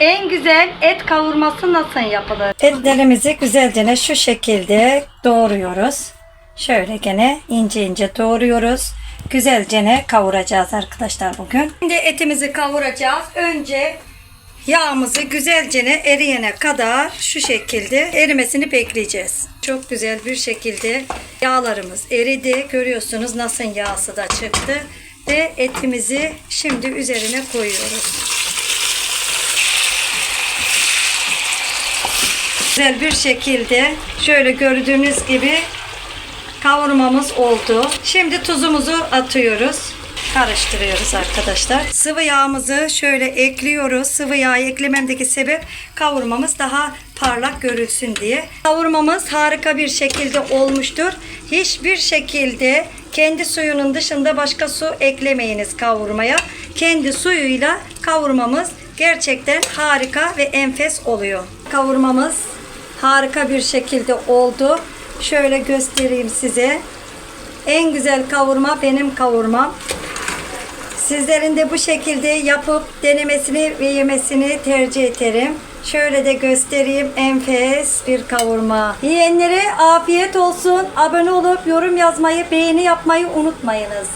En güzel et kavurması nasıl yapılır? Etlerimizi güzelce şu şekilde doğruyoruz. Şöyle gene ince ince doğruyoruz. Güzelce kavuracağız arkadaşlar bugün. Şimdi etimizi kavuracağız. Önce yağımızı güzelce eriyene kadar şu şekilde erimesini bekleyeceğiz. Çok güzel bir şekilde yağlarımız eridi. Görüyorsunuz nasıl yağsı da çıktı. Ve etimizi şimdi üzerine koyuyoruz. Güzel bir şekilde şöyle gördüğünüz gibi kavurmamız oldu. Şimdi tuzumuzu atıyoruz. Karıştırıyoruz arkadaşlar. Sıvı yağımızı şöyle ekliyoruz. Sıvı yağ eklememdeki sebep kavurmamız daha parlak görülsün diye. Kavurmamız harika bir şekilde olmuştur. Hiçbir şekilde kendi suyunun dışında başka su eklemeyiniz kavurmaya. Kendi suyuyla kavurmamız gerçekten harika ve enfes oluyor. Kavurmamız harika bir şekilde oldu. Şöyle göstereyim size. En güzel kavurma benim kavurmam. Sizlerin de bu şekilde yapıp denemesini ve yemesini tercih ederim. Şöyle de göstereyim enfes bir kavurma. Yiyenlere afiyet olsun. Abone olup yorum yazmayı, beğeni yapmayı unutmayınız.